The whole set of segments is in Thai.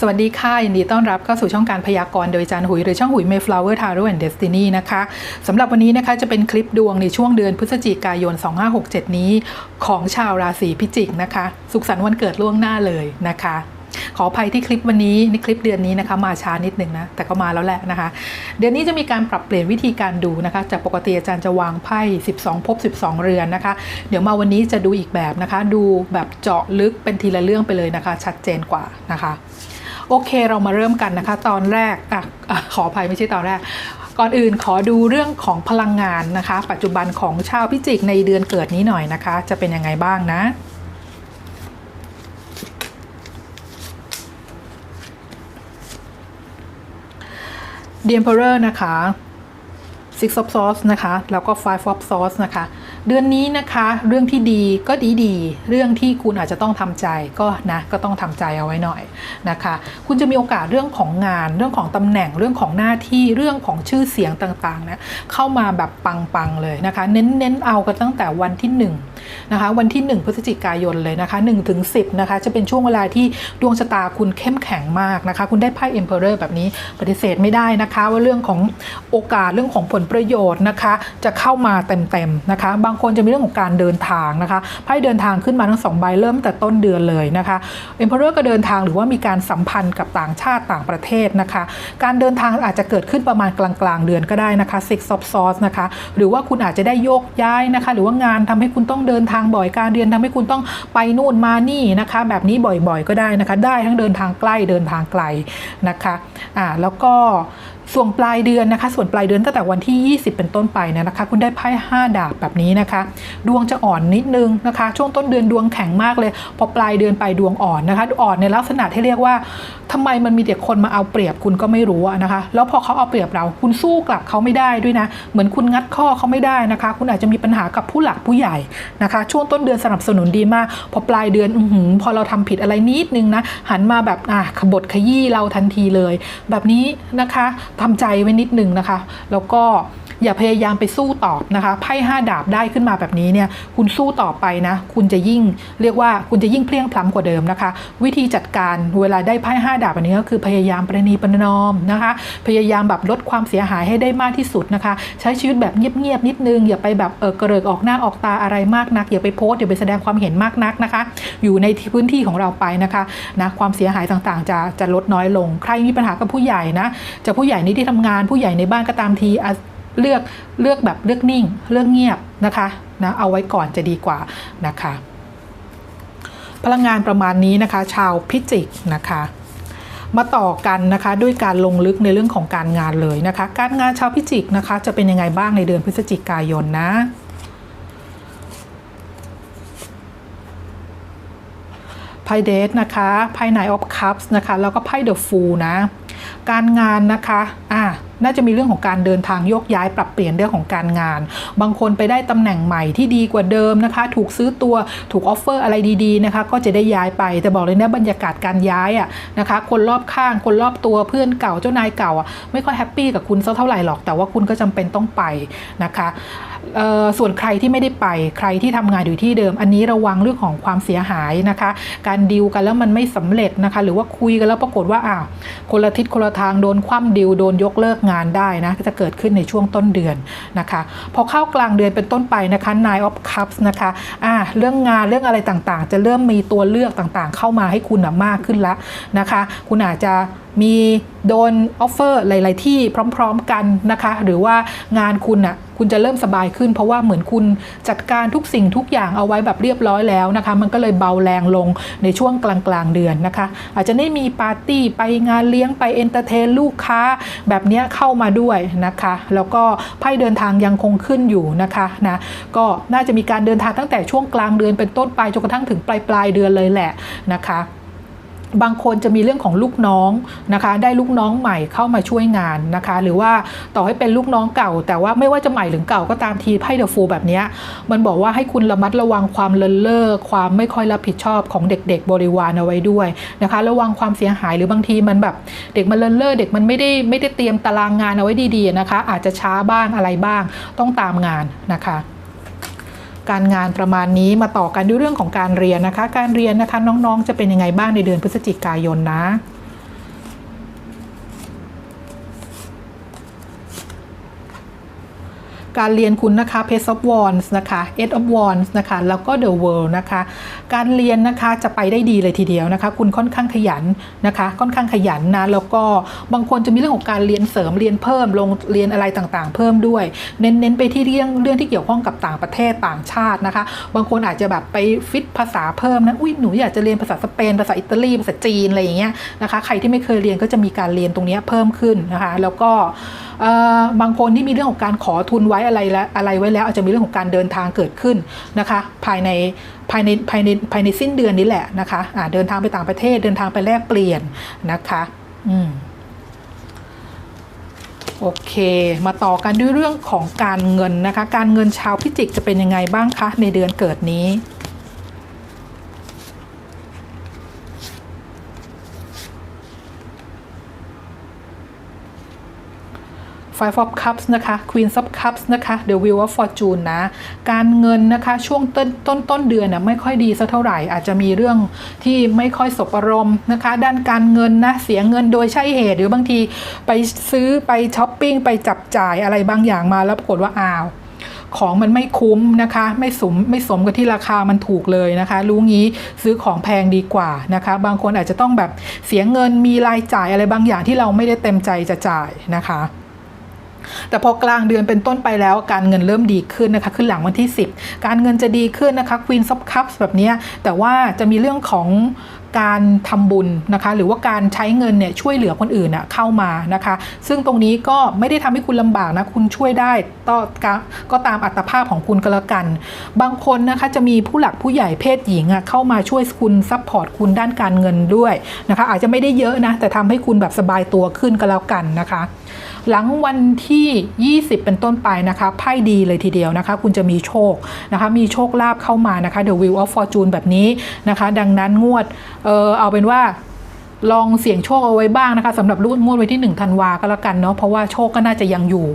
สวัสดีค่ะ ยินดีต้อนรับเข้าสู่ช่องการพยากรณ์โดยจารย์หุย หรือช่องหุย Mayflower Tarot and Destiny นะคะสำหรับวันนี้นะคะจะเป็นคลิปดวงในช่วงเดือนพฤศจิกายน 2567 นี้ ของชาวราศีพิจิกนะคะ สุขสันต์วันเกิดล่วงหน้าเลยนะคะ ขออภัยที่คลิปวันนี้ในคลิปเดือนนี้นะคะ มาช้านิดหนึ่งนะแต่ก็มาแล้วแหละนะคะ เดือนนี้จะมีการปรับเปลี่ยนวิธีการดูนะคะ จากปกติอาจารย์จะวางไพ่ 12ภพ12 เรือนนะคะ เดี๋ยวมาวันนี้จะดูอีกแบบนะคะ ดูแบบเจาะลึกเป็นทีละเรื่องไปเลยนะคะ ชัดเจนกว่านะคะ โอเคเรามาเริ่มกันนะคะ ตอนแรกอะอะขออภัยไม่ใช่ตอนแรก ก่อนอื่นขอดูเรื่องของพลังงานนะคะ ปัจจุบันของชาวพิจิกในเดือนเกิดนี้หน่อยนะคะ จะเป็นยังไงบ้างนะ The Emperor นะคะ Six of Swords นะคะ แล้วก็ Five of Swords นะคะ เดือนนี้นะคะเรื่องที่ดีก็ดีดีๆเรื่องที่คุณอาจจะต้องทำใจก็นะก็ต้องทำใจเอาไว้หน่อยนะคะ คุณจะมีโอกาสเรื่องของงาน เรื่องของตำแหน่งเรื่องของหน้าที่เรื่องของชื่อเสียงต่างๆนะเข้ามาแบบปังๆเลยนะคะ เน้นๆเอากันตั้งแต่วันที่1นะคะวันที่ 1 พฤศจิกายนเลยนะคะ1ถึง10นะคะจะเป็นช่วงเวลาที่ดวงชะตาคุณเข้มแข็งมากนะคะ คุณได้ไพ่ Emperor แบบนี้ปฏิเสธไม่ได้นะคะ ว่าเรื่องของโอกาสเรื่องของผลประโยชน์นะคะ จะเข้ามาเต็มๆนะคะบางคนจะมีเรื่องของการเดินทางนะคะไพ่เดินทางขึ้นมาทั้งสองใบเริ่มแต่ต้นเดือนเลยนะคะ Emperor ก็เดินทางหรือว่ามีการสัมพันธ์กับต่างชาติต่างประเทศนะคะ การเดินทางอาจจะเกิดขึ้นประมาณกลางๆ เดือนก็ได้นะคะ Six of Swords นะคะหรือว่าคุณอาจจะได้โยกย้ายนะคะ หรือว่างานทำให้คุณต้องเดินทางบ่อยการเรียนทำให้คุณต้องไปนู่นมานี่นะคะ แบบนี้บ่อยๆก็ได้นะคะ ได้ทั้งเดินทางใกล้เดินทางไกลนะคะอ่าแล้วก็ ส่วนปลายเดือนนะคะ ส่วนปลายเดือนตั้งแต่วันที่ 20 เป็นต้นไปเนี่ยนะคะ คุณได้ไพ่5ดาบแบบนี้นะคะ ดวงจะอ่อนนิดนึงนะคะ ช่วงต้นเดือนดวงแข็งมากเลย พอปลายเดือนไปดวงอ่อนนะคะ อ่อนในลักษณะที่เรียกว่าทำไมมันมีแต่คนมาเอาเปรียบคุณก็ไม่รู้อะนะคะ แล้วพอเขาเอาเปรียบเรา คุณสู้กลับเขาไม่ได้ด้วยนะ เหมือนคุณงัดข้อเขาไม่ได้นะคะ คุณอาจจะมีปัญหากับผู้หลักผู้ใหญ่นะคะ ช่วงต้นเดือนสนับสนุนดีมาก พอปลายเดือนอืพอเราทำผิดอะไรนิดนึงนะ หันมาแบบอะขบฏขยี้เราทันทีเลย แบบนี้นะคะทำใจไว้นิดนึงนะคะ แล้วก็ อย่าพยายามไปสู้ตอบนะคะไพ่ห้าดาบได้ขึ้นมาแบบนี้เนี่ยคุณสู้ต่อไปนะ คุณจะยิ่งเรียกว่าคุณจะยิ่งเพลียงพล้ำกว่าเดิมนะคะ วิธีจัดการเวลาได้ไพ่ห้าดาบอันนี้ก็คือพยายามประนีประนอมนะคะ พยายามแบบลดความเสียหายให้ได้มากที่สุดนะคะ ใช้ชีวิตแบบเงียบๆนิดนึง อย่าไปแบบเออกระเริกออกหน้าออกตาอะไรมากนัก อย่าไปโพสอย่าไปแสดงความเห็นมากนักนะคะ อยู่ในพื้นที่ของเราไปนะคะนะความเสียหายต่างๆ จะจะลดน้อยลง ใครมีปัญหากับผู้ใหญ่นะจะผู้ใหญ่ในที่ทำงานผู้ใหญ่ในบ้านก็ตามที เลือกเลือกแบบเลือกนิ่ง เลือกเงียบนะคะนะเอาไว้ก่อนจะดีกว่านะคะ พลังงานประมาณนี้นะคะ ชาวพิจิกนะคะมาต่อกันนะคะด้วยการลงลึกในเรื่องของการงานเลยนะคะ การงานชาวพิจิกนะคะ จะเป็นยังไงบ้างในเดือนพฤศจิกายนนะ ไพ่เดทนะคะ ไพ่ไนออฟคัพส์นะคะ แล้วก็ไพ่เดอะฟูลนะ การงานนะคะอ่าน่าจะมีเรื่องของการเดินทางโยกย้ายปรับเปลี่ยนเรื่องของการงาน บางคนไปได้ตำแหน่งใหม่ที่ดีกว่าเดิมนะคะ ถูกซื้อตัวถูกออฟเฟอร์อะไรดีๆนะคะ ก็จะได้ย้ายไป แต่บอกเลยนะบรรยากาศการย้ายอะนะคะ คนรอบข้างคนรอบตัวเพื่อนเก่าเจ้านายเก่าอะไม่ค่อยแฮปปี้กับคุณสักเท่าไหร่หรอกแต่ว่าคุณก็จำเป็นต้องไปนะคะ ส่วนใครที่ไม่ได้ไปใครที่ทำงานอยู่ที่เดิม อันนี้ระวังเรื่องของความเสียหายนะคะ การดิวกันแล้วมันไม่สำเร็จนะคะ หรือว่าคุยกันแล้วปรากฏว่าอ้าวคนละทิศคนละทางโดนคว่ำดิวโดนยกเลิกงานได้นะจะเกิดขึ้นในช่วงต้นเดือนนะคะ พอเข้ากลางเดือนเป็นต้นไปนะคะ Nine of Cups นะคะอ่าเรื่องงานเรื่องอะไรต่างๆ จะเริ่มมีตัวเลือกต่างๆ เข้ามาให้คุณนะมากขึ้นล้วนะคะ คุณอาจจะมีโดนออฟเฟอร์หลาย ๆ ที่พร้อม ๆ กันนะคะ หรือว่างานคุณอะ คุณจะเริ่มสบายขึ้น เพราะว่าเหมือนคุณจัดการทุกสิ่งทุกอย่างเอาไว้แบบเรียบร้อยแล้วนะคะ มันก็เลยเบาแรงลงในช่วงกลางๆเดือนนะคะ อาจจะได้มีปาร์ตี้ไปงานเลี้ยงไปเอนเตอร์เทนลูกค้าแบบเนี้ยเข้ามาด้วยนะคะ แล้วก็ไพ่เดินทางยังคงขึ้นอยู่นะคะนะก็น่าจะมีการเดินทางตั้งแต่ช่วงกลางเดือนเป็นต้นไปจนกระทั่งถึงปลายปลายเดือนเลยแหละนะคะ บางคนจะมีเรื่องของลูกน้องนะคะ ได้ลูกน้องใหม่เข้ามาช่วยงานนะคะ หรือว่าต่อให้เป็นลูกน้องเก่า แต่ว่าไม่ว่าจะใหม่หรือเก่าก็ตามทีไพ่เดอะฟูแบบนี้มันบอกว่าให้คุณระมัดระวังความเลินเล่อความไม่ค่อยรับผิดชอบของเด็ก ๆ บริวารเอาไว้ด้วยนะคะ ระวังความเสียหายหรือบางทีมันแบบ เด็กมันเลินเล่อเด็กมันไม่ได้ไม่ได้เตรียมตารางงานเอาไว้ดีๆนะคะ อาจจะช้าบ้างอะไรบ้างต้องตามงานนะคะ การงานประมาณนี้มาต่อกันด้วยเรื่องของการเรียนนะคะ การเรียนนะคะน้องๆ จะเป็นยังไงบ้างในเดือนพฤศจิกายนนะ การเรียนคุณนะคะ Page of Wands นะคะ Eight of Wands นะคะ แล้วก็ The World นะคะ การเรียนนะคะจะไปได้ดีเลยทีเดียวนะคะ คุณค่อนข้างขยันนะคะ ค่อนข้างขยันนะ แล้วก็บางคนจะมีเรื่องของการเรียนเสริม เรียนเพิ่ม ลงเรียนอะไรต่างๆ เพิ่มด้วย เน้นๆไปที่เรื่องเรื่องที่เกี่ยวข้องกับต่างประเทศต่างชาตินะคะ บางคนอาจจะแบบไปฟิตภาษาเพิ่มนะ อุ้ยหนูอยากจะเรียนภาษาสเปน ภาษาอิตาลี ภาษาจีนอะไรอย่างเงี้ยนะคะ ใครที่ไม่เคยเรียนก็จะมีการเรียนตรงเนี้ยเพิ่มขึ้นนะคะ แล้วก็บางคนที่มีเรื่องของการขอทุนไว้อะไรแล้วอะไรไว้แล้วอาจจะมีเรื่องของการเดินทางเกิดขึ้นนะคะ ภายในภายในภายในภายในสิ้นเดือนนี้แหละนะคะะเดินทางไปต่างประเทศเดินทางไปแลกเปลี่ยนนะคะอืมโอเค มาต่อกันด้วยเรื่องของการเงินนะคะ การเงินชาวพิจิกจะเป็นยังไงบ้างคะในเดือนเกิดนี้ Five of Cups นะคะ Queen of Cups นะคะ The Wheel of Fortune นะ การเงินนะคะช่วงต้นต้นต้นเดือนน่ะไม่ค่อยดีสักเท่าไหร่ อาจจะมีเรื่องที่ไม่ค่อยสบอารมณ์นะคะ ด้านการเงินนะเสียเงินโดยใช่เหตุหรือบางทีไปซื้อไปช้อปปิ้งไปจับจ่ายอะไรบางอย่างมาแล้วปรากฏว่าอ้าวของมันไม่คุ้มนะคะ ไม่สมไม่สมกับที่ราคามันถูกเลยนะคะ รู้งี้ซื้อของแพงดีกว่านะคะ บางคนอาจจะต้องแบบเสียเงินมีรายจ่ายอะไรบางอย่างที่เราไม่ได้เต็มใจจะจ่ายนะคะ แต่พอกลางเดือนเป็นต้นไปแล้วการเงินเริ่มดีขึ้นนะคะขึ้นหลังวันที่ 10 การเงินจะดีขึ้นนะคะควีนซับคัพแบบนี้แต่ว่าจะมีเรื่องของ การทำบุญนะคะหรือว่าการใช้เงินเนี่ยช่วยเหลือคนอื่นนะเข้ามานะคะ ซึ่งตรงนี้ก็ไม่ได้ทำให้คุณลำบากนะคุณช่วยได้ก็ก็ตามอัตภาพของคุณก็แล้วกัน บางคนนะคะจะมีผู้หลักผู้ใหญ่เพศหญิงอะเข้ามาช่วยคุณซัพพอร์ตคุณด้านการเงินด้วยนะคะอาจจะไม่ได้เยอะนะแต่ทำให้คุณแบบสบายตัวขึ้นก็แล้วกันนะคะหลังวันที่ 20 เป็นต้นไปนะคะไพ่ดีเลยทีเดียวนะคะ คุณจะมีโชคนะคะ มีโชคลาภเข้ามานะคะ The Wheel of Fortune แบบนี้นะคะ ดังนั้นงวดเออเอาเป็นว่าลองเสี่ยงโชคเอาไว้บ้างนะคะสำหรับรุ่นงวดไว้ที่1ธันวาก็แล้วกันเนาะเพราะว่าโชคก็น่าจะยังอยู่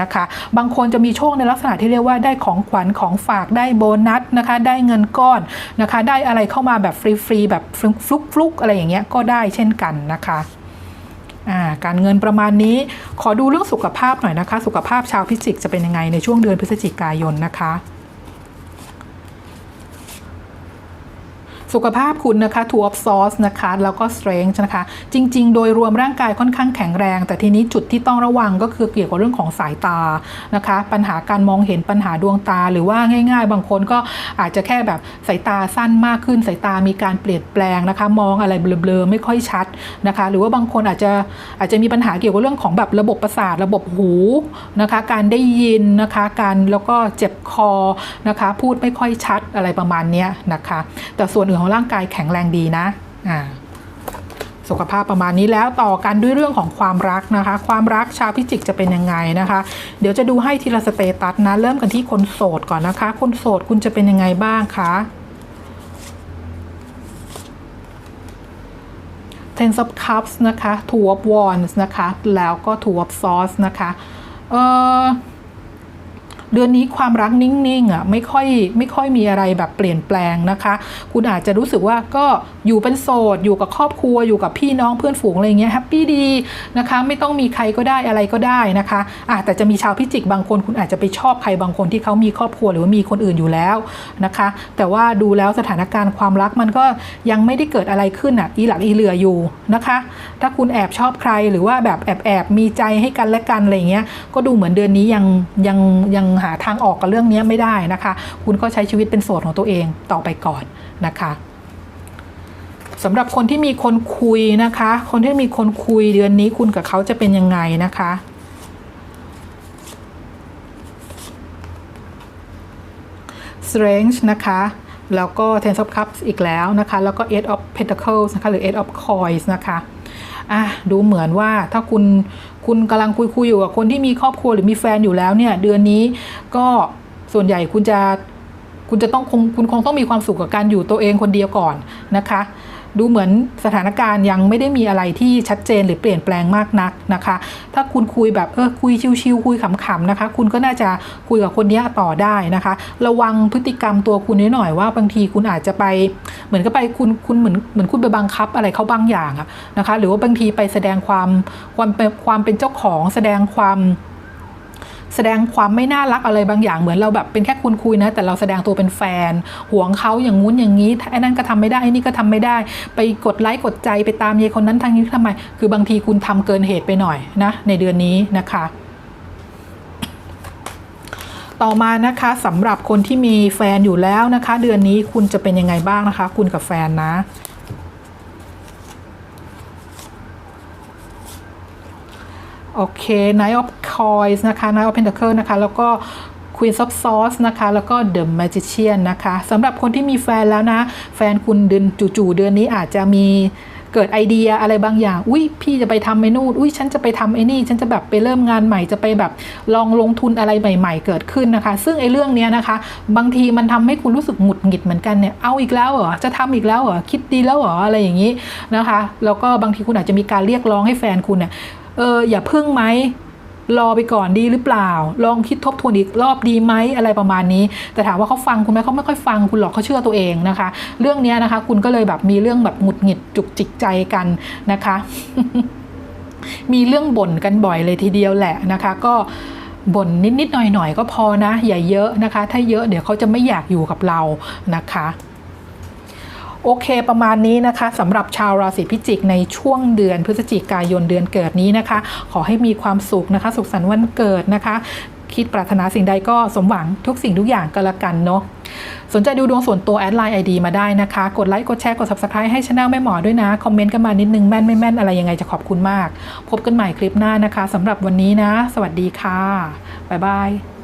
นะคะ บางคนจะมีโชคในลักษณะที่เรียกว่าได้ของขวัญของฝากได้โบนัสนะคะ ได้เงินก้อนนะคะ ได้อะไรเข้ามาแบบฟรีๆแบบฟลุกฟลุกๆอะไรอย่างเงี้ยก็ได้เช่นกันนะคะการเงินประมาณนี้ขอดูเรื่องสุขภาพหน่อยนะคะ สุขภาพชาวพิจิกจะเป็นยังไงในช่วงเดือนพฤศจิกายนนะคะ สุขภาพคุณนะคะ Two of Swords นะคะ แล้วก็ Strength นะคะ จริง ๆ โดยรวมร่างกายค่อนข้างแข็งแรง แต่ทีนี้จุดที่ต้องระวังก็คือเกี่ยวกับเรื่องของสายตานะคะ ปัญหาการมองเห็นปัญหาดวงตา หรือว่าง่าย ๆ บางคนก็อาจจะแค่แบบสายตาสั้นมากขึ้น สายตามีการเปลี่ยนแปลงนะคะ มองอะไรเบลอๆไม่ค่อยชัดนะคะ หรือว่าบางคนอาจจะอาจจะมีปัญหาเกี่ยวกับเรื่องของแบบระบบประสาทระบบหูนะคะ การได้ยินนะคะการแล้วก็เจ็บคอนะคะ พูดไม่ค่อยชัดอะไรประมาณนี้นะคะ แต่ส่วนอื่นของร่างกายแข็งแรงดีนะอ่าสุขภาพประมาณนี้แล้วต่อกันด้วยเรื่องของความรักนะคะ ความรักชาวพิจิกจะเป็นยังไงนะคะ เดี๋ยวจะดูให้ทีละสเตตัสนะ เริ่มกันที่คนโสดก่อนนะคะ คนโสดคุณจะเป็นยังไงบ้างคะ Ten of Cups นะคะ Two of Wands นะคะ แล้วก็ Two of Swords นะคะเอ่อ เดือนนี้ความรักนิ่งๆอะไม่ค่อยไม่ค่อยมีอะไรแบบเปลี่ยนแปลงนะคะ คุณอาจจะรู้สึกว่าก็อยู่เป็นโสดอยู่กับครอบครัวอยู่กับพี่น้องเพื่อนฝูงอะไรเงี้ยแฮปปี้ดีนะคะ ไม่ต้องมีใครก็ได้อะไรก็ได้นะคะอะแต่จะมีชาวพิจิกบางคน คุณอาจจะไปชอบใครบางคนที่เขามีครอบครัวหรือว่ามีคนอื่นอยู่แล้วนะคะ แต่ว่าดูแล้วสถานการณ์ความรักมันก็ยังไม่ได้เกิดอะไรขึ้นอะอีหลักอีเหลืออยู่นะคะ ถ้าคุณแอบชอบใครหรือว่าแบบแอบแอบมีใจให้กันและกันอะไรเงี้ยก็ดูเหมือนเดือนนี้ยังยังยังหาทางออกกับเรื่องนี้ไม่ได้นะคะ คุณก็ใช้ชีวิตเป็นโสดของตัวเองต่อไปก่อนนะคะสำหรับคนที่มีคนคุยนะคะ คนที่มีคนคุยเดือนนี้คุณกับเขาจะเป็นยังไงนะคะ Strength นะคะ แล้วก็ Ten of Cups อีกแล้วนะคะ แล้วก็ Eight of Pentacles นะคะ หรือ Eight of Coins นะคะ อะดูเหมือนว่าถ้าคุณคุณกำลังคุยคุยอยู่กับคนที่มีครอบครัวหรือมีแฟนอยู่แล้วเนี่ย เดือนนี้ก็ส่วนใหญ่คุณจะคุณจะต้องคงคุณคงต้องมีความสุขกับการอยู่ตัวเองคนเดียวก่อนนะคะ ดูเหมือนสถานการณ์ยังไม่ได้มีอะไรที่ชัดเจนหรือเปลี่ยนแปลงมากนักนะคะ ถ้าคุณคุยแบบเออคุยชิวๆคุยขำๆนะคะ คุณก็น่าจะคุยกับคนนี้ต่อได้นะคะ ระวังพฤติกรรมตัวคุณนิดหน่อยว่าบางทีคุณอาจจะไปเหมือนกับไปคุณคุณเหมือนเหมือนคุณไปบังคับอะไรเขาบางอย่างอะนะคะ หรือว่าบางทีไปแสดงความความความเป็นเจ้าของแสดงความ แสดงความไม่น่ารักอะไรบางอย่างเหมือนเราแบบเป็นแค่คุณคุยนะ แต่เราแสดงตัวเป็นแฟนห่วงเขาอย่างงู้นอย่างนี้ไอ้นั่นก็ทำไม่ได้ไอ้นี่ก็ทำไม่ได้ ไปกดไลค์กดใจไปตามเยคนนั้นทางนี้ทำไม คือบางทีคุณทำเกินเหตุไปหน่อยนะในเดือนนี้นะคะต่อมานะคะสำหรับคนที่มีแฟนอยู่แล้วนะคะ เดือนนี้คุณจะเป็นยังไงบ้างนะคะ คุณกับแฟนนะ โอเค Knight of Coins นะคะ Knight of Pentacle นะคะ แล้วก็ Queen of Swords นะคะ แล้วก็ The Magician นะคะสำหรับคนที่มีแฟนแล้วนะ แฟนคุณเดือนจู่ๆเดือนนี้อาจจะมีเกิดไอเดียอะไรบางอย่าง อุ้ยพี่จะไปทำไอ้นู่น อุ้ยฉันจะไปทำไอ้นี่ ฉันจะแบบไปเริ่มงานใหม่ จะไปแบบลองลงทุนอะไรใหม่ ๆ เกิดขึ้นนะคะ ซึ่งไอ้เรื่องเนี้ยนะคะ บางทีมันทำให้คุณรู้สึกหงุดหงิดเหมือนกันเนี่ย เอาอีกแล้วเหรอ จะทำอีกแล้วเหรอ คิดดีแล้วเหรอ อะไรอย่างนี้นะคะ แล้วก็บางทีคุณอาจจะมีการเรียกร้องให้แฟนคุณเนี่ย เอออย่าพึ่งไหมรอไปก่อนดีหรือเปล่า ลองคิดทบทวนอีกรอบดีไหมอะไรประมาณนี้ แต่ถามว่าเขาฟังคุณไหมเขาไม่ค่อยฟังคุณหรอกเขาเชื่อตัวเองนะคะ เรื่องนี้นะคะ คุณก็เลยแบบมีเรื่องแบบหงุดหงิดจุกจิกใจกันนะคะมีเรื่องบ่นกันบ่อยเลยทีเดียวแหละนะคะ ก็บ่นนิดๆหน่อยๆก็พอนะ อย่าเยอะนะคะ ถ้าเยอะเดี๋ยวเขาจะไม่อยากอยู่กับเรานะคะ โอเคประมาณนี้นะคะสำหรับชาวราศีพิจิกในช่วงเดือนพฤศจิกายนเดือนเกิดนี้นะคะ ขอให้มีความสุขนะคะ สุขสันต์วันเกิดนะคะ คิดปรารถนาสิ่งใดก็สมหวังทุกสิ่งทุกอย่างก็แล้วกันเนาะสนใจดูดวงส่วนตัวแอดไลน์ไอดีมาได้นะคะ กดไลค์ กดแชร์ กด subscribe ให้ช anel แม่หมอด้วยนะ คอมเมนต์กันมานิดนึง แม่นไม่แม่นอะไรยังไงจะขอบคุณมาก พบกันใหม่คลิปหน้านะคะสำหรับวันนี้นะ สวัสดีค่ะบ๊ายบาย